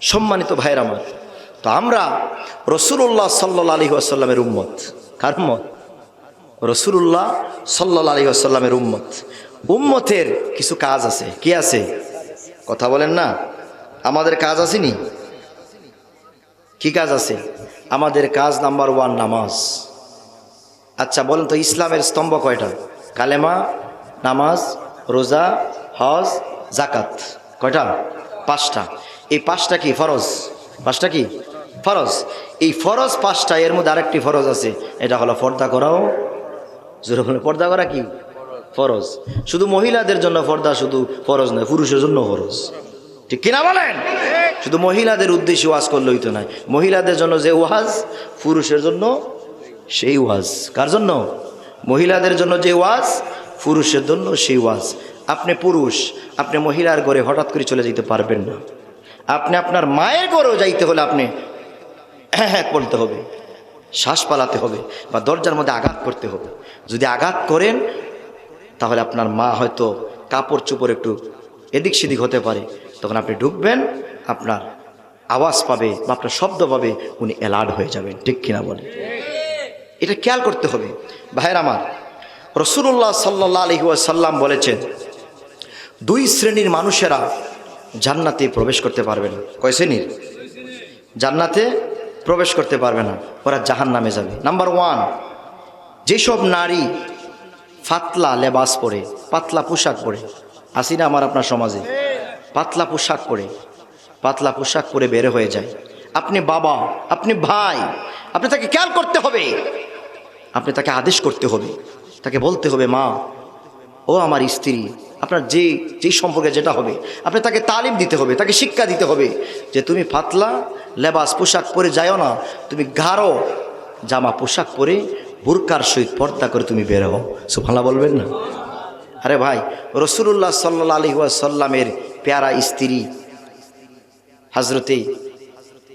সম্মানিত ভাইয়ের আমার। তো আমরা রসুল্লাহ সাল্লা আলী আসাল্লামের উম্মত। কার উম্মত? রসুল্লাহ সাল্লা আলী আসাল্লামের উম্মত। উম্মতের কিছু কাজ আছে। কি আছে? কথা বলেন না। আমাদের কাজ আসেনি কি কাজ আছে? আমাদের কাজ নাম্বার ওয়ান নামাজ। আচ্ছা বলেন তো ইসলামের স্তম্ভ কয়টা? কালেমা, নামাজ, রোজা, হজ জাকাত কয়টা? পাঁচটা। এই পাঁচটা কি, ফরজ? পাঁচটা কি? ফরজ। এই ফরজ পাঁচটা, এর মধ্যে আরেকটি ফরজ আছে। এটা হলো পর্দা করাও। জোরে বলে, পর্দা করা কি? ফরজ। শুধু মহিলাদের জন্য পর্দা, শুধু ফরজ নয়, পুরুষের জন্য ফরজ। ঠিক কিনা বলেন? শুধু মহিলাদের উদ্দেশ্যে ওয়াজ করলেই তো না মহিলাদের জন্য যে ওয়াজ, পুরুষের জন্য সেই ওয়াজ। কার জন্য? মহিলাদের জন্য যে ওয়াজ, পুরুষের জন্য সেই ওয়াজ। আপনি পুরুষ, আপনি মহিলার ঘরে হঠাৎ করে চলে যেতে পারবেন না। আপনি আপনার মায়ের ঘরেও যাইতে হলে আপনি হ্যাঁ হ্যাঁ করতে হবে। শ্বাস পালাতে হবে বা দরজার মধ্যে আঘাত করতে হবে। যদি আঘাত করেন, তাহলে আপনার মা হয়তো কাপড় চোপড় একটু এদিক সেদিক হতে পারে। তখন আপনি ঢুকবেন, আপনার আওয়াজ পাবে বা আপনার শব্দ পাবে, উনি অ্যালার্ট হয়ে যাবেন। ঠিক কিনা বলে এটা খেয়াল করতে হবে। ভাইয়ের আমার রসুল্লাহ সাল্লাহ আলহি সাল্লাম বলেছেন, দুই শ্রেণির মানুষেরা জান্নাতে প্রবেশ করতে পারবে না কয় শ্রেণির? জান্নাতে প্রবেশ করতে পারবে না। ওরা জাহান নামে যাবে। নাম্বার ওয়ান যেসব নারী ফাতলা লেবাস পরে, পাতলা পোশাক পরে আসি না আমার আপনার সমাজে? পাতলা পোশাক পরে, পাতলা পোশাক পরে বের হয়ে যায়। আপনি বাবা, আপনি ভাই, আপনি তাকে খেয়াল করতে হবে। আপনি তাকে আদেশ করতে হবে। তাকে বলতে হবে, মা, ও আমার স্ত্রী আপনার যে যেই সম্পর্কে যেটা হবে আপনি তাকে তালিম দিতে হবে, তাকে শিক্ষা দিতে হবে যে তুমি ফাতলা লেবাস, পোশাক পরে যাও না, তুমি গাঢ় জামা, পোশাক পরে বুরকার সহিত পর্দা করে তুমি বের হও। সুফালা বলবেন না? আরে ভাই রসুল্লাহ সাল্লা আলী সাল্লামের প্যারা স্ত্রী, হাজরতে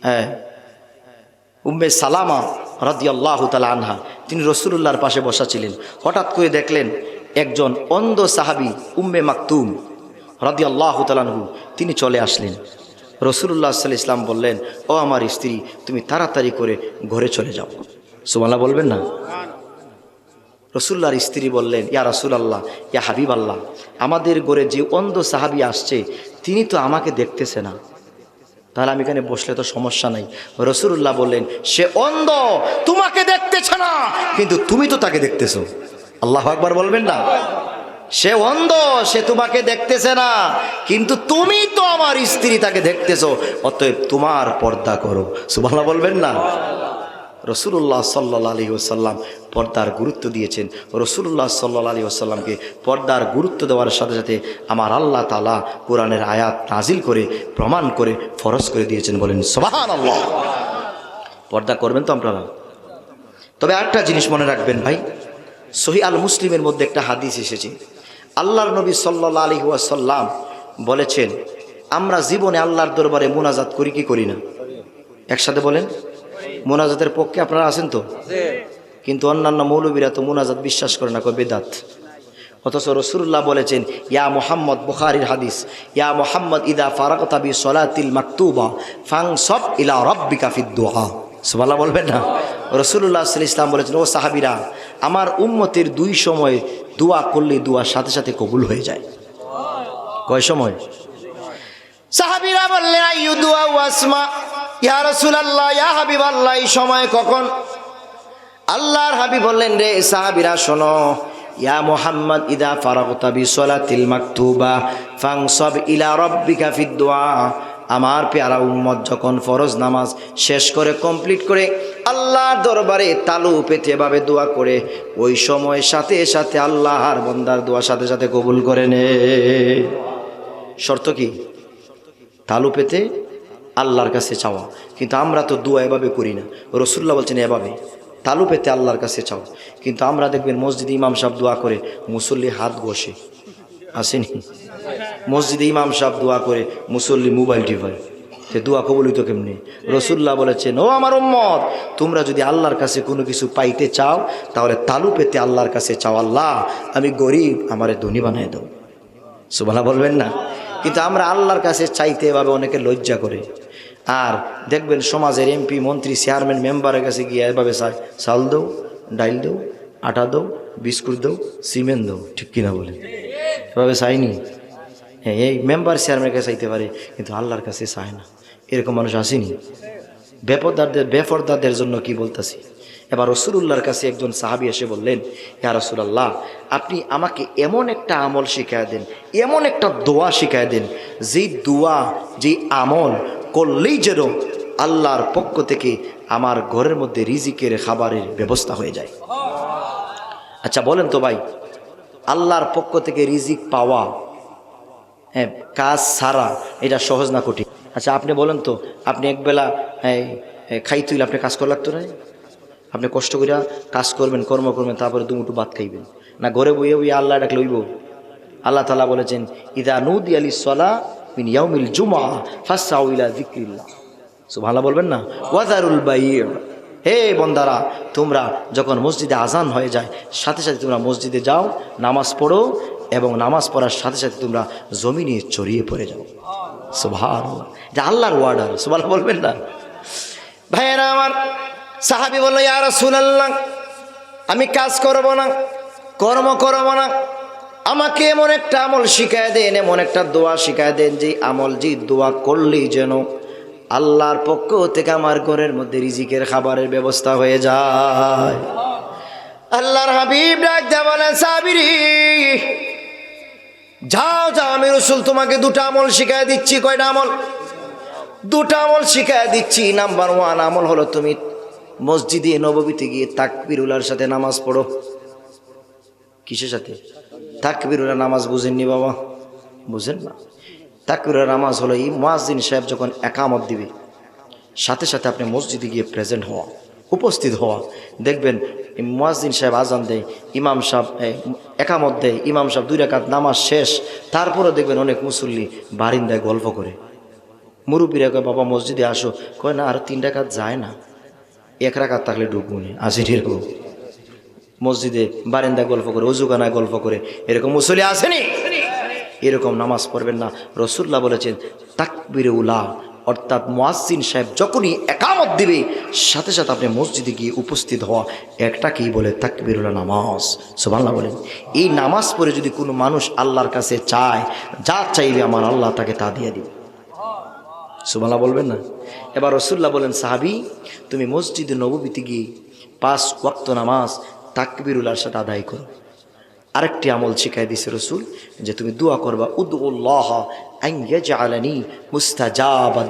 হ্যাঁ উম্মে সালামা রাদিয়াল্লাহু তালা আনহা, তিনি রসুল্লাহর পাশে বসা ছিলেন। হঠাৎ করে দেখলেন একজন অন্ধ সাহাবি, উম্মে মাকতুম, রাদিয়াল্লাহ তালানহু তিনি চলে আসলেন। রসুল্লাহ সাল্লাহ ইসলাম বললেন, ও আমার স্ত্রী, তুমি তাড়াতাড়ি করে ঘরে চলে যাও। সুমাল্লাহ বলবেন না? রসুল্লাহর স্ত্রী বললেন, ইয়া রসুল আল্লাহ ইয়া হাবিব আল্লাহ আমাদের ঘরে যে অন্ধ সাহাবি আসছে, তিনি তো আমাকে দেখতেছে না। তাহলে আমি এখানে বসলে তো সমস্যা নাই। রসুল্লাহ বললেন, সে অন্ধ, তোমাকে দেখতেছে না, কিন্তু তুমি তো তাকে দেখতেছো। আল্লাহ আকবার বলবেন না। সে অন্ধ, সে তোমাকে দেখতেছে না, কিন্তু তুমি তো আমার স্ত্রী তাকে দেখতেছো, অতএব তোমার পর্দা করো। সুবাহ বলবেন না। রসুল্লাহ সাল্লা আলী ওসাল্লাম পর্দার গুরুত্ব দিয়েছেন। রসুল্লাহ সাল্লা আলী ওসাল্লামকে পর্দার গুরুত্ব দেওয়ার সাথে সাথে আমার আল্লাহ তালা কোরআনের আয়াত নাজিল করে, প্রমাণ করে, ফরজ করে দিয়েছেন বলেন সবাহান আল্লাহ পর্দা করবেন তো আপনারা? তবে একটা জিনিস মনে রাখবেন ভাই সহি আল মুসলিমের মধ্যে একটা হাদিস এসেছে। আল্লাহর নবী সাল্লা আলী ওয়াসাল্লাম বলেছেন, আমরা জীবনে আল্লাহর দরবারে মোনাজাত করি কি করি না? একসাথে বলেন, মোনাজাতের পক্ষে আপনারা আছেন তো? কিন্তু অন্যান্য মৌলবীরা তো মোনাজাত বিশ্বাস করে না, কয় বেদাত। অথচ রসুল্লাহ বলেছেন, ইয়া মোহাম্মদ বুখারির হাদিস, ইয়া মোহাম্মদ ইদা ফারাকতাবি সলাতিল মাকতুবা ফাং সব ইলা রব্বিকা ফিদ্দোহা সুবাল্লাহ বলবেন না। রসুল্লাহ ইসলাম বলেছেন, ও সাহাবিরা, আমার উম্মতের দুই সময় দোয়া করলে দোয়া সাথে সাথে কবুল হয়ে যায়। কয় সময়? সাহাবিরা বললেন ইয়া ইয়া সময় কখন? আল্লাহর হাবিব বললেন, রে সাহাবিরা, শোনো, ইয়া মোহাম্মদ, ইদা ফারাগতাবি সলাতিল মাকতুবা, ফাংসব ইলা রব্বিকা ফিদ আমার পেয়ারা উম্মত যখন ফরজ নামাজ শেষ করে কমপ্লিট করে আল্লাহর দরবারে তালু পেতে এভাবে দোয়া করে, ওই সময় সাথে সাথে আল্লাহ আর বন্দার দোয়া সাথে সাথে কবুল করে নে। শর্ত কি? তালু পেতে আল্লাহর কাছে চাওয়া। কিন্তু আমরা তো দোয়া এভাবে করি না। রসুল্লাহ বলছেন এভাবে, তালু পেতে আল্লাহর কাছে চাও। কিন্তু আমরা দেখবেন মসজিদ ইমাম সাহেব দোয়া করে, মুসল্লি হাত বসে আসেনি? মসজিদে ইমাম সাহেব দোয়া করে, মুসল্লি মোবাইল টিপায় সে দোয়া তো কেমনি? রসুল্লাহ বলেছেন, ও আমার উম্মত, তোমরা যদি আল্লাহর কাছে কোনো কিছু পাইতে চাও, তাহলে তালু পেতে আল্লাহর কাছে চাও। আল্লাহ, আমি গরিব, আমারে ধনী বানাই দাও। সুবালা বলবেন না? কিন্তু আমরা আল্লাহর কাছে চাইতে এভাবে অনেকে লজ্জা করে। আর দেখবেন সমাজের এমপি, মন্ত্রী, চেয়ারম্যান, মেম্বারের কাছে গিয়ে এভাবে চাল দেও, ডাইল দেও, আটা দেও, বিস্কুট দেও, সিমেন্ট দেও। ঠিক কিনা বলে এভাবে চাইনি? হ্যাঁ এই মেম্বার চেয়ারম্যানের কাছে চাইতে পারে, কিন্তু আল্লাহর কাছে চায় না। এরকম মানুষ আসেনি। বেপরদারদের বেপরদারদের জন্য কি বলতেছি? এবার রসুল্লাহর কাছে একজন সাহাবি এসে বললেন, ইয়া রসুলাল্লাহ, আপনি আমাকে এমন একটা আমল শিখায় দেন, এমন একটা দোয়া শিখায় দেন যেই দোয়া যেই আমল করলেই যেন আল্লাহর পক্ষ থেকে আমার ঘরের মধ্যে রিজিকের খাবারের ব্যবস্থা হয়ে যায়। আচ্ছা বলেন তো ভাই, আল্লাহর পক্ষ থেকে রিজিক পাওয়া হ্যাঁ কাজ সারা, এটা সহজ না কঠিন। আচ্ছা আপনি বলেন তো, আপনি একবেলা খাই তুইলে আপনি কাজ করা লাগতো না? আপনি কষ্ট করে কাজ করবেন, কর্ম করবেন, তারপরে দুমুটু ভাত খাইবেন। না ঘরে বইয়ে বইয়ে আল্লাহ ডাকলে হইব? আল্লাহ তালা বলেছেন, ইদা নুদি আলী সলা মিন ইয়াউমিল জুমা ফাসাউ ইলা সো ভালো বলবেন না? ওয়াজারুল বাইয় হে বন্দারা, তোমরা যখন মসজিদে আজান হয়ে যায়, সাথে সাথে তোমরা মসজিদে যাও, নামাজ পড়ো এবং নামাজ পড়ার সাথে সাথে তোমরা জমিনে চড়িয়ে পড়ে যাও। সুভার এটা আল্লাহর ওয়ার্ডার সুবাল বলবেন না। ভাইয়েরা আমার সাহাবি বলল ইয়ার সুনাল্লাহ আমি কাজ করব না, কর্ম করব না। আমাকে এমন একটা আমল শিখায় দেন, এমন একটা দোয়া শিখায় দেন যে আমল যে দোয়া করলেই যেন আল্লাহর পক্ষ থেকে আমার ঘরের মধ্যে রিজিকের খাবারের ব্যবস্থা হয়ে যায়। আল্লাহর হাবিব ডাক বলেন, সাবিরি যাও যাও, আমি রসুল তোমাকে দুটা আমল শিখাই দিচ্ছি। কয়টা আমল? দুটা আমল শিখাই দিচ্ছি। নাম্বার ওয়ান আমল হলো তুমি মসজিদে নববীতে গিয়ে তাকবিরুলার সাথে নামাজ পড়ো। কিসের সাথে? তাকবিরুলা নামাজ বুঝেননি বাবা? বুঝেন না। তাকবিরুলা নামাজ হলো এই মুয়াজ্জিন সাহেব যখন একামত দিবে, সাথে সাথে আপনি মসজিদে গিয়ে প্রেজেন্ট হওয়া। উপস্থিত হওয়া। দেখবেন এই মুয়াজ্জিন সাহেব আজান দেয়, ইমাম সাহেব একামত দেয়, ইমাম সাহেব দুই রাকাত নামাজ শেষ তারপরে দেখবেন অনেক মুসল্লি বারিন্দায় গল্প করে। মুরব্বীরা কয়, বাবা, মসজিদে আসো। কয়, না, আর তিন রাকাত যায় না। এক রাকাত থাকলে ঢুকবুনি আসি এরকম মসজিদে বারিন্দায় গল্প করে, অজুগানায় গল্প করে, এরকম মুসল্লি আসেনি। এরকম নামাজ পড়বেন না। রসুল্লাহ বলেছেন তাকবিরে উলা অর্থাৎ মোয়াজ্জিন সাহেব যখনই একামত দিবে, সাথে সাথে আপনি মসজিদে গিয়ে উপস্থিত হওয়া একটাকেই বলে তাকবিরুল্লাহ নামাজ। সুবাল্লাহ বলেন। এই নামাজ পড়ে যদি কোনো মানুষ আল্লাহর কাছে চায়, যা চাইবে আমার আল্লাহ তাকে তা দিয়ে দিবে। সুবাল্লাহ বলবেন না? এবার রসুল্লাহ বলেন, সাহাবি, তুমি মসজিদে নববীতে গিয়ে পাঁচ ওয়াক্ত নামাজ তাকবিরুল্লাহর সাথে আদায় করো। আরেকটি আমল শিখাই দিছে রসুল যে তুমি দোয়া করবা উদ্লাহ আলানি মুস্তাজাবা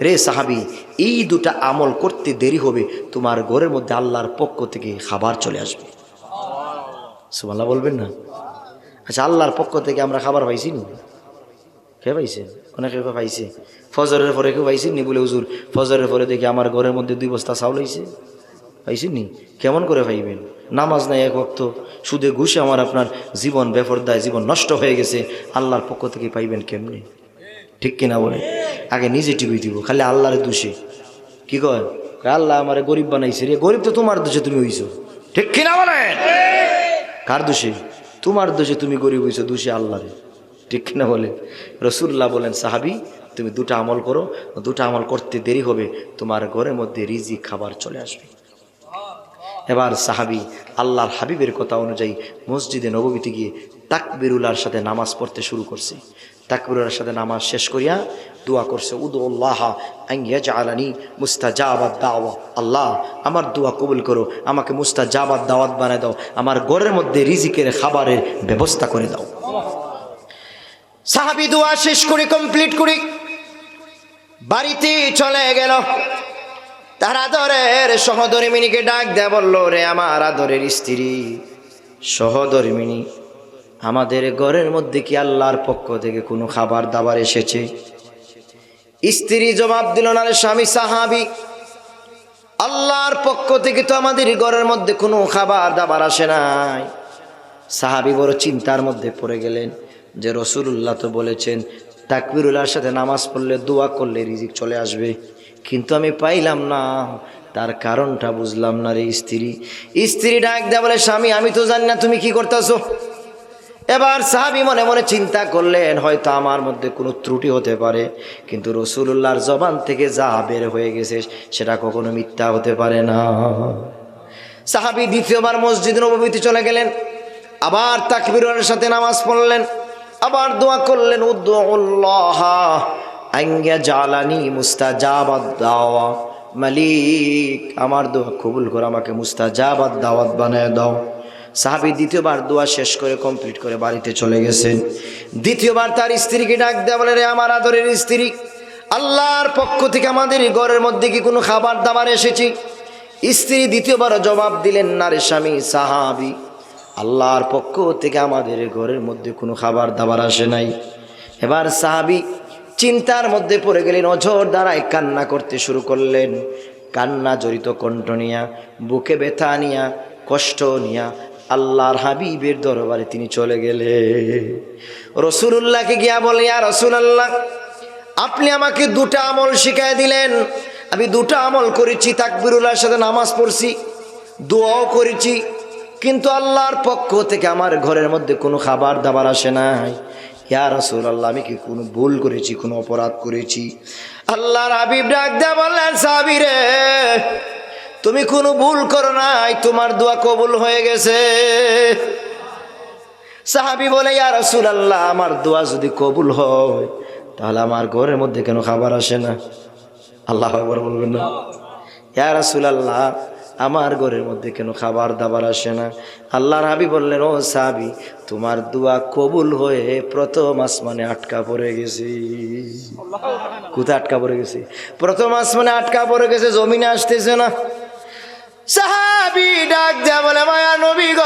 রে সাহাবি এই দুটা আমল করতে দেরি হবে তোমার ঘরের মধ্যে আল্লাহর পক্ষ থেকে খাবার চলে আসবে। সুমাল্লাহ বলবেন না? আচ্ছা আল্লাহর পক্ষ থেকে আমরা খাবার পাইছি নি? কে পাইছে? অনেকে পাইছে। ফজরের পরে কেউ পাইছেন নি বলে হুজুর ফজরের পরে দেখি আমার ঘরের মধ্যে দুই বস্তা চাউল হয়েছে পাইছেন নি? কেমন করে পাইবেন? নামাজ নাই এক ভক্ত সুদে ঘুষে আমার আপনার জীবন বেফরদায় জীবন নষ্ট হয়ে গেছে। আল্লাহর পক্ষ থেকে পাইবেন কেমনি? ঠিক কিনা বলে আগে নিজে টিপি দিব খালি আল্লাহরে দোষে। কি কয়, আল্লাহ আমারে গরিব বানাইছে রে। গরিব তো তোমার দোষে তুমি হইছো। ঠিক কিনা বলে কার দোষে? তোমার দোষে তুমি গরিব হইছো দোষে আল্লাহরে। ঠিক কিনা বলে রসুল্লাহ বলেন সাহাবি তুমি দুটা আমল করো দুটা আমল করতে দেরি হবে। তোমার ঘরের মধ্যে রিজি খাবার চলে আসবে। এবার সাহাবি আল্লাহর হাবিবের কথা অনুযায়ী মসজিদে নবমীতে গিয়ে তাকবিরুল্লাহর সাথে নামাজ পড়তে শুরু করছে। তাকবিরুল্লাহর সাথে নামাজ শেষ করিয়া দোয়া করছে উদুল্লাহ আইয়া জালানি মুস্তাজাবাদ দাওয়া। আল্লাহ, আমার দোয়া কবুল করো, আমাকে মুস্তা মুস্তাজাবাদ দাওয়াত বানায় দাও, আমার ঘরের মধ্যে রিজিকের খাবারের ব্যবস্থা করে দাও। সাহাবি দোয়া শেষ করে কমপ্লিট করি বাড়িতে চলে গেল। তার আদরের সহধর্মিনীকে ডাক দেয়া বলল, রে আমার আদরের স্ত্রী, সহধর্মিনী, আমাদের ঘরের মধ্যে কি আল্লাহর পক্ষ থেকে কোনো খাবার দাবার এসেছে? স্ত্রী জবাব দিল, না স্বামী সাহাবি, আল্লাহর পক্ষ থেকে তো আমাদের ঘরের মধ্যে কোনো খাবার দাবার আসে নাই। সাহাবি বড় চিন্তার মধ্যে পড়ে গেলেন যে রসুল্লাহ তো বলেছেন, তাকবিরুল্লাহর সাথে নামাজ পড়লে দোয়া করলে রিজিক চলে আসবে। কিন্তু আমি পাইলাম না। তার কারণটা বুঝলাম না রে স্ত্রী। স্ত্রী ডাক দেয়া বলে, স্বামী, আমি তো জানি না তুমি কি করতেছো। এবার সাহাবি মনে মনে চিন্তা করলেন, হয়তো আমার মধ্যে কোনো ত্রুটি হতে পারে, কিন্তু রসুল্লাহর জবান থেকে যা বের হয়ে গেছে, সেটা কখনো মিথ্যা হতে পারে না। সাহাবি দ্বিতীয়বার মসজিদ নবীতে চলে গেলেন, আবার তাকবিরের সাথে নামাজ পড়লেন, আবার দোয়া করলেন উদ্দুল্লাহ আঙ্গা জালানি মুস্তাজাবাদ দাওয়া। মালিক, আমার দোয়া কবুল করে, আমাকে মুস্তাজাবাদ দাওয়াত বানায় দাও। সাহাবি দ্বিতীয়বার দোয়া শেষ করে কমপ্লিট করে বাড়িতে চলে গেছেন। দ্বিতীয়বার তার স্ত্রীকে ডাক দেওয়া বলে, রে আমার আদরের স্ত্রী, আল্লাহর পক্ষ থেকে আমাদের ঘরের মধ্যে কি কোনো খাবার দাবার এসেছি? স্ত্রী দ্বিতীয়বার জবাব দিলেন, না রে স্বামী, সাহাবি, আল্লাহর পক্ষ থেকে আমাদের ঘরের মধ্যে কোনো খাবার দাবার আসে নাই। এবার সাহাবি চিন্তার মধ্যে পড়ে গেলেন, অঝর দ্বারায় কান্না করতে শুরু করলেন। কান্না জড়িত কণ্ঠ নিয়া, বুকে ব্যথা নিয়া, কষ্ট নিয়া আল্লাহর হাবিবের দরবারে তিনি চলে গেলে রসুল্লাহকে গিয়া বলে আর রসুল আল্লাহ আপনি আমাকে দুটা আমল শিখাই দিলেন। আমি দুটা আমল করেছি, তাকবিরুল্লাহর সাথে নামাজ পড়ছি, দোয়াও করেছি, কিন্তু আল্লাহর পক্ষ থেকে আমার ঘরের মধ্যে কোনো খাবার দাবার আসে নাই। ইয়া আল্লাহ আমি কি কোনো ভুল করেছি, কোনো অপরাধ করেছি? আল্লাহর হাবিব ডাক দেয়া বললেন, সাবিরে, তুমি কোনো ভুল করো নাই, তোমার দোয়া কবুল হয়ে গেছে। সাহাবি বলে, ইয়া রসুল আল্লাহ আমার দোয়া যদি কবুল হয়, তাহলে আমার ঘরের মধ্যে কেন খাবার আসে না? আল্লাহ বলবেন না। ইয়া রসুল আল্লাহ আমার ঘরের মধ্যে কেন খাবার দাবার আসে না? আল্লাহর হাবি বললেন, ও সাবি তোমার দোয়া কবুল হয়ে প্রথম আসমানে আটকা পড়ে গেছি। কোথায় আটকা পড়ে গেছি? প্রথম আসমানে আটকা পড়ে গেছে, জমিনে আসতেছে না। সাহাবি ডাক দেয়া বলে, মায়া নবী গ,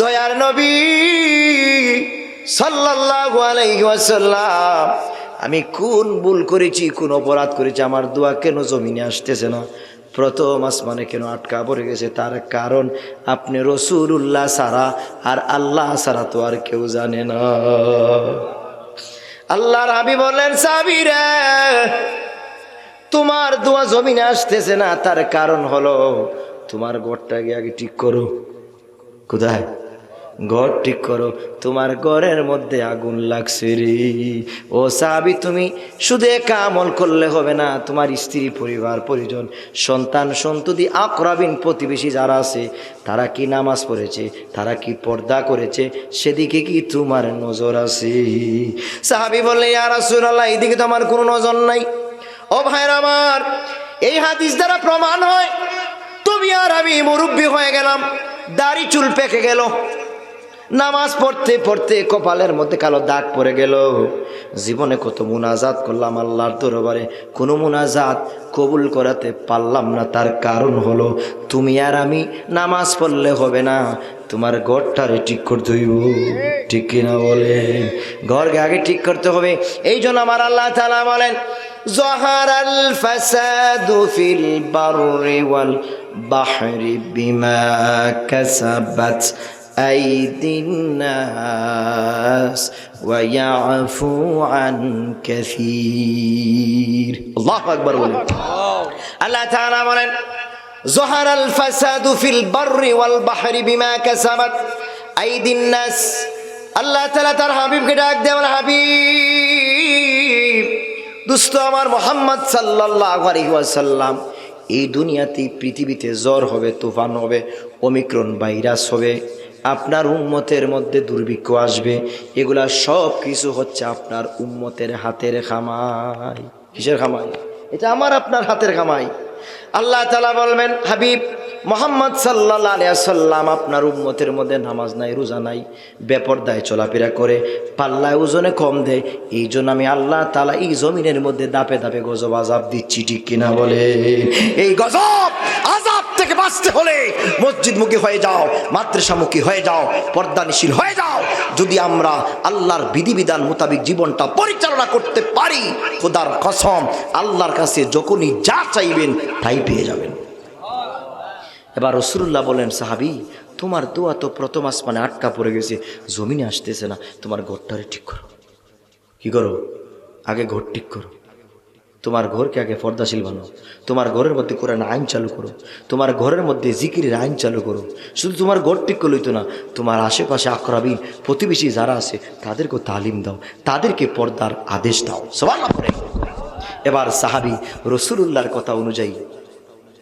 দয়ার নবী ওয়াসাল্লাম, আমি কোন ভুল করেছি, কোন অপরাধ করেছি, আমার দোয়া কেন জমিনে আসতেছে না? প্রথম আসমানে কেন আটকা পড়ে গেছে? তার কারণ আপনি রসুল্লাহ সারা আর আল্লাহ সারা তো আর কেউ জানে না। আল্লাহর হাবি বললেন, সাবিরে, তোমার দোয়া জমিনে আসতেছে না, তার কারণ হলো তোমার ঘরটাকে আগে ঠিক করো। কোথায়? ঘর ঠিক করো, তোমার ঘরের মধ্যে আগুন লাগছে রে। ও সাবি তুমি শুধু একা আমল করলে হবে না, তোমার স্ত্রী, পরিবার, পরিজন, সন্তান, সন্ততি, আকরাবিন প্রতিবেশী যারা আছে, তারা কি নামাজ পড়েছে, তারা কি পর্দা করেছে, সেদিকে কি তোমার নজর আছে? সাহাবি বললে আর রাসূলুল্লাহ এইদিকে তো আমার কোনো নজর নাই। ও ভাইর আমার, এই হাদিস দ্বারা প্রমাণ হয়, তুমি আর আমি মুরব্বী হয়ে গেলাম, দাড়ি চুল পেকে গেল। নামাজ পড়তে পড়তে কপালের মধ্যে কালো দাগ পড়ে গেল। জীবনে কত মোনাজাত করলাম আল্লাহর দরবারে, কোনো মোনাজাত কবুল করাতে পারলাম না। তার কারণ হলো, তুমি আর আমি নামাজ পড়লে হবে না। তোমার ঘরটারে ঠিক করতে হইব ঠিক কিনা বলে ঘরকে আগে ঠিক করতে হবে। এই জন্য আমার আল্লাহ তালা বলেন জহারাল বাহরি বিমা কাসাবাত। أيدي الناس ويعفو عن كثير الله أكبر বলেন আল্লাহ তাআলা বলেন ظهر الفساد في البر والبحر بما كسبت أيدي الناس আল্লাহ তাআলা তার হাবিবকে ডাক দেয় আমার হাবিব দুস্থ আমার মোহাম্মদ সাল্লাহ আলহিহাসাল্লাম এই দুনিয়াতে পৃথিবীতে জ্বর হবে তুফান হবে অমিক্রণ ভাইরাস হবে আপনার উম্মতের মধ্যে দুর্ভিক্ষ আসবে। এগুলা সব কিছু হচ্ছে আপনার উম্মতের হাতের খামাই। কিসের খামাই? এটা আমার আপনার হাতের খামাই। আল্লাহ তালা বলবেন, হাবিব মোহাম্মদ সাল্লাহ আলিয়াসাল্লাম আপনার উম্মতের মধ্যে নামাজ নাই, রোজা নাই, বেপরদায় চলাফেরা করে, পাল্লায় ওজনে কম দেয়, এই জন্য আমি আল্লাহ তালা এই জমিনের মধ্যে দাপে দাপে গজব আজাব দিচ্ছি, ঠিক কিনা বলে? এই গজব আজাব থেকে বাঁচতে হলে মসজিদমুখী হয়ে যাও, মাদ্রাসামুখী হয়ে যাও, পর্দানিশীল হয়ে যাও। যদি আমরা আল্লাহর বিধিবিধান মোতাবিক জীবনটা পরিচালনা করতে পারি, খোদার কসম, আল্লাহর কাছে যখনই যা চাইবেন তাই পেয়ে যাবেন। এবার রসুল্লাহ বলেন, সাহাবি, তোমার দোয়া তো প্রথম আসমানে আটকা পড়ে গেছে, জমিনে আসতেছে না, তোমার ঘরটারে ঠিক করো। কি করো? আগে ঘর ঠিক করো। তোমার ঘরকে আগে পর্দাশীল বানাও। তোমার ঘরের মধ্যে কোরআন আইন চালু করো। তোমার ঘরের মধ্যে জিকিরের আইন চালু করো। শুধু তোমার ঘর ঠিক করলেই তো না, তোমার আশেপাশে আক্রাবিন, প্রতিবেশী যারা আছে তাদেরকে তালিম দাও। তাদেরকে পর্দার আদেশ দাও। সবার এবার সাহাবি রসুলুল্লাহর কথা অনুযায়ী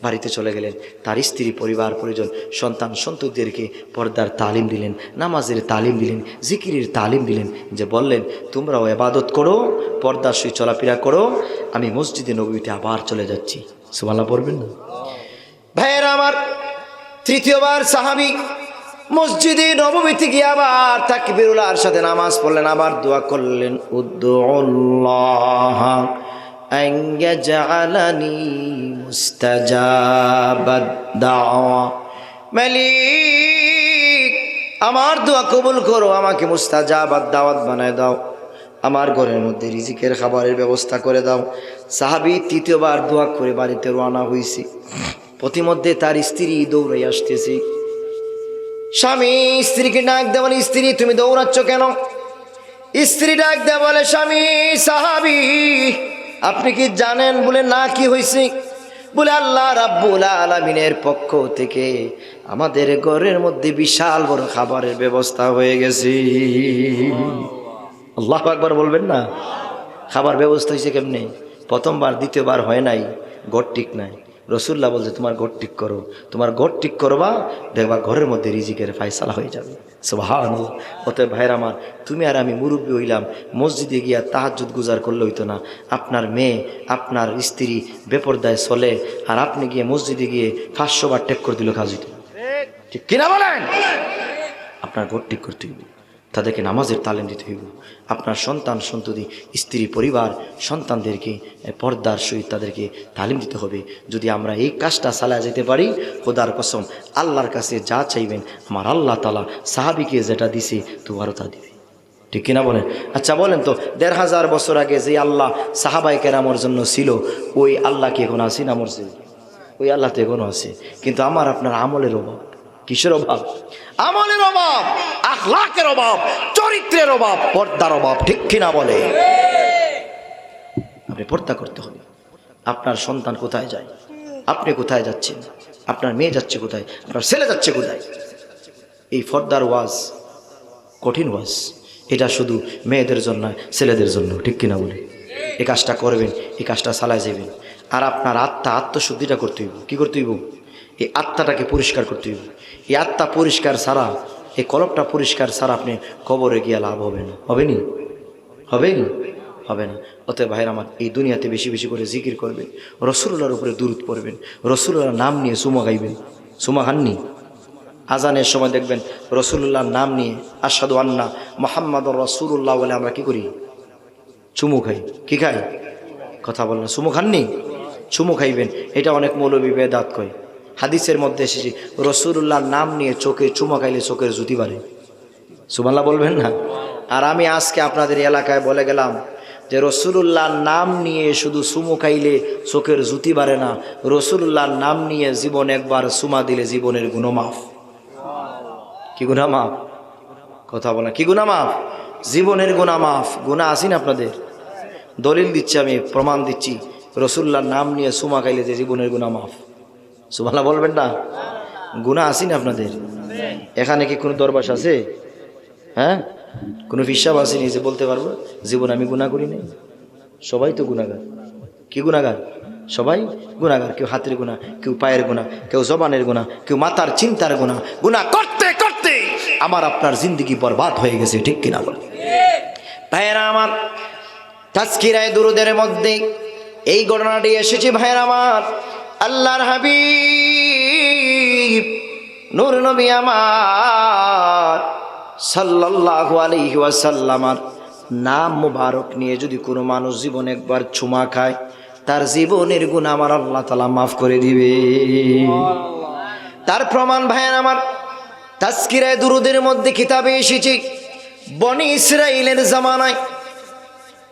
বাড়িতে চলে গেলেন। তার স্ত্রী, পরিবার, পরিজন, সন্তান, সন্ততিদেরকে পর্দার তালিম দিলেন, নামাজের তালিম দিলেন, জিকিরের তালিম দিলেন যে বললেন, তোমরাও এবাদত করো, পর্দার সই চলাফেরা করো, আমি মসজিদে নবীতে আবার চলে যাচ্ছি। সুমাল্লা পড়বেন না? ভাইয়ের আমার তৃতীয়বার সাহাবি মসজিদে নবমীতে গিয়ে আবার তাকে তাকবিরুল্লাহর সাথে নামাজ পড়লেন, আবার দোয়া করলেন উদ্দুল্লাহ أن يجعلني مستجاب الدعوة মালিক আমার দোয়া কবুল করো আমাকে মুস্তাজাবাদ দাওয়াত বানায় দাও আমার ঘরের মধ্যে রিজিকের খাবারের ব্যবস্থা করে দাও সাহাবি তৃতীয়বার দোয়া করে বাড়িতে রওনা হয়েছি প্রতিমধ্যে তার স্ত্রী দৌড়াই আসতেছি স্বামী স্ত্রীকে ডাক দেওয়া স্ত্রী তুমি দৌড়াচ্ছ কেন স্ত্রী ডাক দেওয়া বলে স্বামী সাহাবি আপনি কি জানেন বলে না কি হয়েছে বলে আল্লাহ রাব্বুল আলমিনের পক্ষ থেকে আমাদের ঘরের মধ্যে বিশাল বড় খাবারের ব্যবস্থা হয়ে গেছে। আল্লাহ একবার বলবেন না? খাবার ব্যবস্থা হয়েছে কেমনি? প্রথমবার দ্বিতীয়বার হয় নাই ঘর ঠিক নাই। রসুল্লাহ বলছে, তোমার ঘর ঠিক করো। তোমার ঘর ঠিক করবা, দেখবা ঘরের মধ্যে রিজিকের ফায়সালা হয়ে যাবে। সোহান অতএব ভাইয়ের আমার, তুমি আর আমি মুরব্বী হইলাম, মসজিদে গিয়া তাহাজুদ গুজার করলে হইতো না। আপনার মেয়ে, আপনার স্ত্রী বেপরদায় চলে, আর আপনি গিয়ে মসজিদে গিয়ে পাঁচশো বার টেক করে দিল কাজ হইতো ঠিক কিনা বলেন? আপনার ঘর ঠিক করতে হইব। তাদেরকে নামাজের তালিম দিতে হইব। আপনার সন্তান, সন্ততি, স্ত্রী, পরিবার, সন্তানদেরকে পর্দার সহিত তাদেরকে তালিম দিতে হবে। যদি আমরা এই কাজটা চালায় যেতে পারি, খোদার কসম, আল্লাহর কাছে যা চাইবেন, আমার আল্লাহ তালা সাহাবিকে যেটা দিছে তোমারও তা দিবে। ঠিক কিনা বলেন? আচ্ছা বলেন তো, দেড় হাজার বছর আগে যে আল্লাহ সাহাবাই কেরামর জন্য ছিল, ওই আল্লাহ কি এখন আসি না মরছে? ওই আল্লাহ তো এখনও আছে। কিন্তু আমার, আপনার আমলের অভাব। কিসের অভাব? আমলের অভাব, আখলাকের অভাব, চরিত্রের অভাব, পর্দার অভাব, ঠিক কিনা বলে? আপনি পর্দা করতে হবে। আপনার সন্তান কোথায় যায়? আপনি কোথায় যাচ্ছেন? আপনার মেয়ে যাচ্ছে কোথায়? আপনার ছেলে যাচ্ছে কোথায়? এই ফর্দার ওয়াজ কঠিন ওয়াজ। এটা শুধু মেয়েদের জন্য, ছেলেদের জন্য, ঠিক কিনা বলে? এই কাজটা করবেন এই কাজটা চালায় যাবেন। আর আপনার আত্মা আত্মশুদ্ধিটা করতে হইব। কী করতে হইব? এই আত্মাটাকে পরিষ্কার করতে হইব। এই আত্মা পরিষ্কার ছাড়া, এই কলপটা পরিষ্কার ছাড়া আপনি কবরে গিয়া লাভ হবে না। হবে নি? হবে নি? হবে না। অতএব ভাইয়ের আমার এই দুনিয়াতে বেশি বেশি করে জিকির করবেন রসুল্লাহর উপরে দূরত পড়বেন রসুল্লাহর নাম নিয়ে সুমা গাইবেন। সুমা খাননি? আজানের সময় দেখবেন রসুল্লাহর নাম নিয়ে আসাদু আন্না মোহাম্মদ রসুল্লাহ বলে আমরা কি করি? চুমু খাই। কি খাই? কথা বলেন চুমু খাননি? চুমু খাইবেন। এটা অনেক মৌলবী বেদাত কয়। হাদিসের মধ্যে এসেছি রসুল্লাহর নাম নিয়ে চোখে চুমা খাইলে চোখের জুতি বাড়ে। সুমাল্লাহ বলবেন না? আর আমি আজকে আপনাদের এলাকায় বলে গেলাম যে রসুল্লাহর নাম নিয়ে শুধু সুমু খাইলে চোখের জুতি বাড়ে না রসুল্লাহর নাম নিয়ে জীবন একবার সুমা দিলে জীবনের গুণমাফ কি গুণা মাফ? কথা বলে কি গুণা মাফ? জীবনের গুণা মাফ। গুণা আসিন আপনাদের? দলিল দিচ্ছি আমি, প্রমাণ দিচ্ছি। রসুল্লাহর নাম নিয়ে সুমা খাইলে যে জীবনের গুণা মাফ বলবেন না? গুণা না আপনাদের? এখানে কি কোনো দরবাস আছে? হ্যাঁ? কোনো হিসাব আসেনি যে বলতে পারব? জীবন আমি গুণা করি নাই। সবাই তো গুণাগার কি গুণাগার সবাই গুণাগার কেউ হাতের গুণা কেউ পায়ের গুণা কেউ জবানের গুণা কেউ মাথার চিন্তার গুণা গুণা করতে করতে আমার আপনার জিন্দগি বরবাদ হয়ে গেছে, ঠিক কিনা বল ভাইয়েরা আমার তাস্কিরায় দুরুদের মধ্যে এই ঘটনাটি এসেছে ভাইয়ের আমার। আল্লাহর হাবিব, নূর নবী আমার সাল্লাল্লাহু আলাইহি ওয়াসাল্লামার নাম মুবারক নিয়ে যদি কোনো মানুষ জীবনে একবার চুমা খায়, তার জীবনের গুণ আমার আল্লাহ তালা মাফ করে দিবে। তার প্রমাণ ভাইয়ের আমার তাস্কিরায় দুরুদের মধ্যে কিতাবে এসেছি, বনি ইসরাইলের জামানায়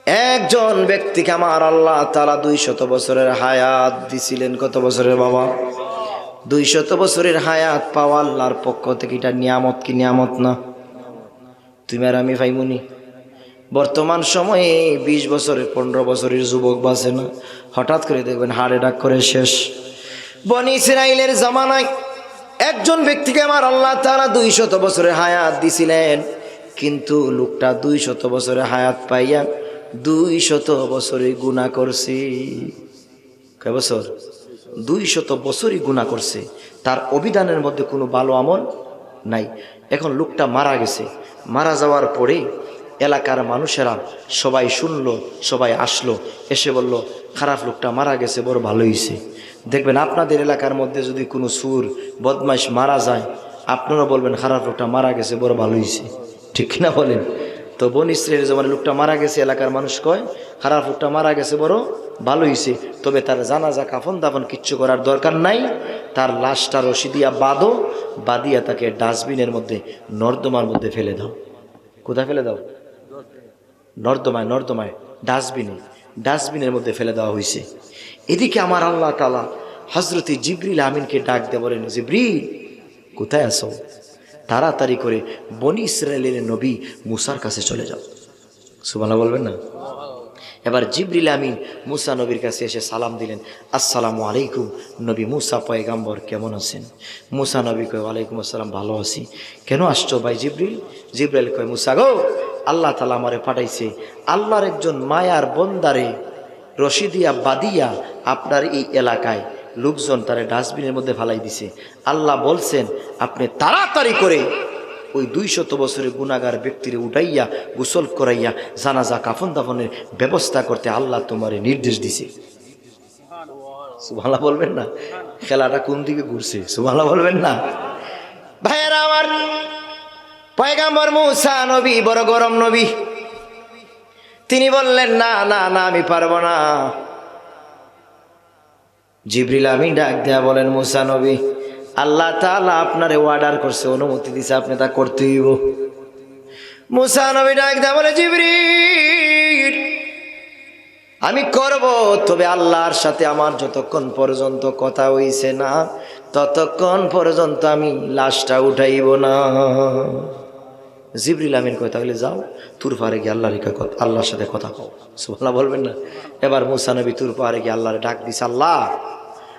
একজন ব্যক্তিকে আমার আল্লাহ তালা দুই শত বছরের হায়াত দিছিলেন। কত বছরের বাবা? দুই শত বছরের হায়াত পাওয়া আল্লাহর পক্ষ থেকে এটা নিয়ামত কি নিয়ামত না? তুমি আর আমি ভাইমুনি বর্তমান সময়ে বিশ বছরের পনেরো বছরের যুবক বাঁচে না। হঠাৎ করে দেখবেন হাড়ে ডাক করে শেষ। বনি ইসরাইলের জামানায় একজন ব্যক্তিকে আমার আল্লাহ তারা দুই শত বছরের হায়াত দিছিলেন। কিন্তু লোকটা দুই শত বছরের হায়াত পাইয়া দুই শত বছরে গুণা করছি। কয় বছর? দুই শত বছরই গুণা করছে। তার অভিধানের মধ্যে কোনো ভালো আমল নাই। এখন লোকটা মারা গেছে। মারা যাওয়ার পরে এলাকার মানুষেরা সবাই শুনল, সবাই আসলো। এসে বলল, খারাপ লোকটা মারা গেছে, বড় ভালো হয়েছে দেখবেন আপনাদের এলাকার মধ্যে যদি কোনো সুর, বদমাইশ মারা যায়, আপনারা বলবেন, খারাপ লোকটা মারা গেছে, বড় ভালো হয়েছে ঠিক না বলেন? তো বন ইসরায়েল যেমন লোকটা মারা গেছে, এলাকার মানুষ কয়, খারাপ লোকটা মারা গেছে, বড় ভালো হয়েছে তবে তার জানাজা, কাফন দাফন কিচ্ছু করার দরকার নাই। তার লাশটা রশি দিয়া বাঁধো, বাঁধিয়া তাকে ডাস্টবিনের মধ্যে, নর্দমার মধ্যে ফেলে দাও। কোথায় ফেলে দাও? নর্দমায় নর্দমায়, ডাস্টবিনে, ডাস্টবিনের মধ্যে ফেলে দেওয়া হয়েছে এদিকে আমার আল্লাহ তালা হজরতি জিবরিল আমিনকে ডাক দিয়ে বলেন কোথায় আসো তাড়াতাড়ি করে বনি ইসরায়েলের নবী মুসার কাছে চলে যাও। সুবালা বলবেন না? এবার জিবরিল আমিন মুসা নবীর কাছে এসে সালাম দিলেন, আসসালামু আলাইকুম নবী মুসা, পয়গাম্বর কেমন আছেন? মুসা নবী কয়, ওয়ালাইকুম আসসালাম, ভালো আছি। কেন আসছো ভাই জিবরিল? জিবরাইল কয়, মুসা গো, আল্লাহ তালা আমারে পাঠাইছে, আল্লাহর একজন মায়ার বন্দারে রশিদিয়া বাদিয়া আপনার এই এলাকায় লোকজন তারা ডাস্টবিনের মধ্যে ফালাই দিছে। আল্লাহ বলছেন, আপনি তাড়াতাড়ি করে ওই দুই শত বছরের গুণাগার ব্যক্তির উঠাইয়া, গোসল করাইয়া, জানাজা কাফন দাফনের ব্যবস্থা করতে আল্লাহ তোমারে নির্দেশ দিছে। সুভালা বলবেন না? খেলাটা কোন দিকে ঘুরছে? সুভালা বলবেন না? ভাইয়েরা আমার, পয়গাম্বর মুসা নবী, বড় গরম নবী। তিনি বললেন, না না না, আমি পারব না। জিবরিল আমি ডাক দেয়া বলেন, মুসা নবী, আল্লাহ তাআলা আপনারে অর্ডার করছে, অনুমতি দিছে, আপনি তা করতে হইব। মুসা নবী ডাক দেয়া বলে, জিবরিল, আমি করব, তবে আল্লাহর সাথে আমার যতক্ষণ পর্যন্ত কথা হইছে না, ততক্ষণ পর্যন্ত আমি লাশটা উঠাইব না। জিবরিল আমিন কয়, তাহলে যাও, তুর পাহাড়ে গিয়ে আল্লাহর আল্লাহর সাথে কথা কও। সুবহানাল্লাহ বলবেন না। এবার মুসা নবী তুর পাহাড়ে গিয়ে আল্লাহর ডাক দিছে, আল্লাহ,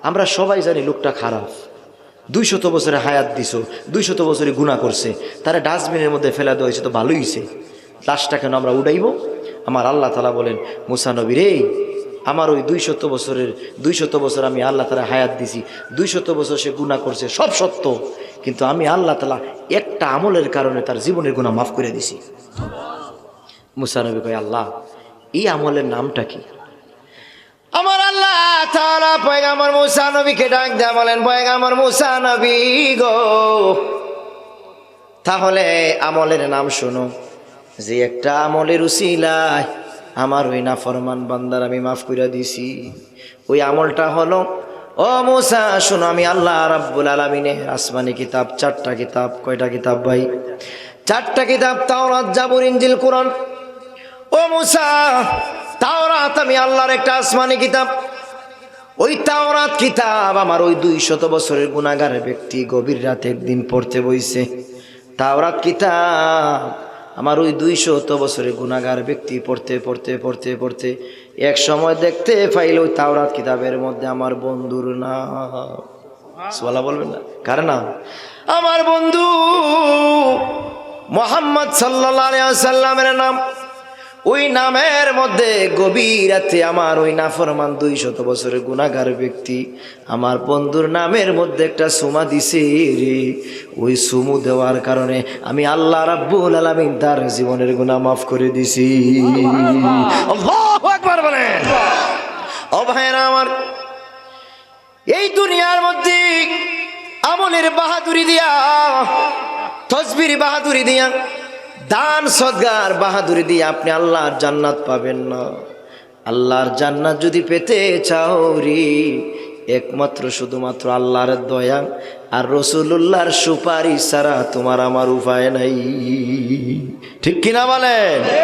আমরা সবাই জানি লোকটা খারাপ। দুই শত বছরে হায়াত দিছ দুই শত বছরে গুণা করছে। তারা ডাস্টবিনের মধ্যে ফেলা দেওয়া হয়েছে তো ভালোই হয়েছে লাশটা কেন আমরা উড়াইব? আমার আল্লাহ তালা বলেন, মুসা নবী রে, আমার ওই দুই শত বছরের দুই শত বছর আমি আল্লাহ তালা হায়াত দিছি। দুই শত বছর সে গুণা করছে, সব সত্য। কিন্তু আমি আল্লাহ তালা একটা আমলের কারণে তার জীবনের গুণা মাফ করে দিছি। মুসা নবী কয়, আল্লাহ, এই আমলের নামটা কি? আমার আল্লাহ তালা পয়গাম্বর মুসা নবীকে ডাক দেয়া বলেন, পয়গাম্বর মুসা নবী গো, তাহলে আমলের নাম শোনো। যে একটা আমলের উসিলায় আমার ওই না ফরমান বান্দার আমি মাফ করে দিছি। ওই আমলটা হলো ও মুসা, শোনো, আমি আল্লাহ রাব্বুল আলামিনের আসমানি কিতাব, চারটা কিতাব, কয়টা কিতাব ভাই? চারটা কিতাব, তাওরাত, জাবুর, ইনজিল, কোরআন। ও মুসা, তাওরাত আমি আল্লাহর একটা আসমানি কিতাব। ওই তাওরাত কিতাব আমার ওই দুই শত বছরের গুণাগার ব্যক্তি গভীর রাতে একদিন পড়তে বইছে। তাওরাত কিতাব আমার ওই দুই শত বছরের গুণাগার ব্যক্তি পড়তে পড়তে পড়তে পড়তে এক সময় দেখতে পাইল ওই তাওরাত কিতাবের মধ্যে আমার বন্ধুর নাম। সোয়ালা বলবেন না? কার নাম? আমার বন্ধু মোহাম্মদ সাল্লামের নাম। ওই নামের মধ্যে গভীর রাতে আমার ওই নাফরমান দুই শত বছরের গুণাগার ব্যক্তি আমার বন্ধুর নামের মধ্যে একটা সুমা দিছে রে। ওই সুমু দেওয়ার কারণে আমি আল্লাহ রাব্বুল আলামিন তার জীবনের গুণা মাফ করে দিছি। আল্লাহু! বলেন ও ভাইরা আমার, এই দুনিয়ার মধ্যে আমলের বাহাদুরি দিয়া, তসবির বাহাদুরি দিয়া, দান সদগার বাহাদুরি দিয়ে আপনি আল্লাহর জান্নাত পাবেন না। আল্লাহর জান্নাত যদি পেতে চাও রে, একমাত্র শুধুমাত্র আল্লাহর দয়া আর রসুল্লাহর সুপারিশ ছাড়া তোমার আমার উপায় নাই। ঠিক কিনা নাই রে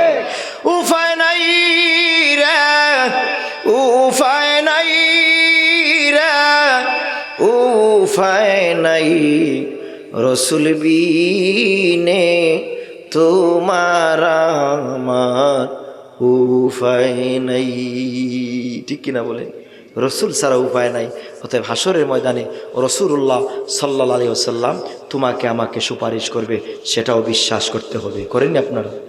উপায় নাই রে উপায় নাই। রসুল বিনে তোমার আমার উপায় নাই। ঠিক কিনা বলেন রসুল ছাড়া উপায় নাই। অতএব হাসরের ময়দানে রসুল্লাহ সাল্লা আলী আসাল্লাম তোমাকে আমাকে সুপারিশ করবে, সেটাও বিশ্বাস করতে হবে। করেননি আপনারা?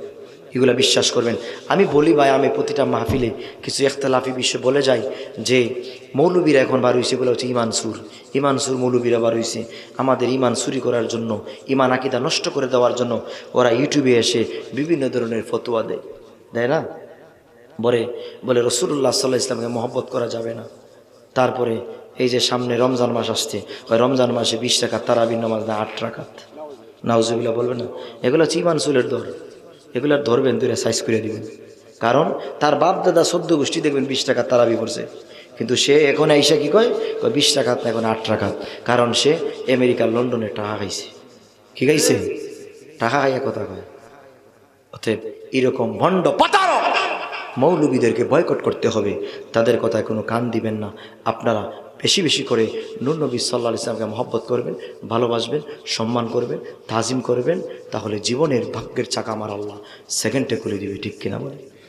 এগুলো বিশ্বাস করবেন। আমি বলি ভাই, আমি প্রতিটা মাহফিলে কিছু একতলাফি বিষয় বলে যাই যে, মৌলবীরা এখন বার হয়েছে বলে হচ্ছে ইমান সুর। ইমান সুর মৌলবীরা বার হয়েছে আমাদের ইমান চুরি করার জন্য ইমান আকিদা নষ্ট করে দেওয়ার জন্য ওরা ইউটিউবে এসে বিভিন্ন ধরনের ফতোয়া দেয়। দেয় না? বলে বলে রসুল্লাহ সাল্লাহ ইসলামকে মহব্বত করা যাবে না। তারপরে এই যে সামনে রমজান মাস আসছে, ওই রমজান মাসে বিশ টাকা তারাবির নামাজ না আট টাকাত নাউজুবিল্লা বলবে না? এগুলো হচ্ছে ইমান দর এগুলো ধরবেন দূরে সাইজ করে দিবেন। কারণ তার বাপ দাদা সদ্য গোষ্ঠী দেখবেন বিশ টাকা তারাবি করছে। কিন্তু সে এখন আইসা কি কয়? বিশ টাকা না, এখন আট টাকা কারণ সে আমেরিকার লন্ডনে টাকা খাইছে। কি খাইছে? টাকা খাইয়া কথা কয়। অতএব এরকম ভণ্ড পাতারো মৌলবীদেরকে বয়কট করতে হবে। তাদের কথায় কোনো কান দিবেন না। আপনারা বেশি বেশি করে নূর নবী সাল্লা ইসলামকে মহব্বত করবেন, ভালোবাসবেন, সম্মান করবেন, তাজিম করবেন, তাহলে জীবনের ভাগ্যের চাকা আমার আল্লাহ সেকেন্ডে করে দিবে, ঠিক কিনা বলে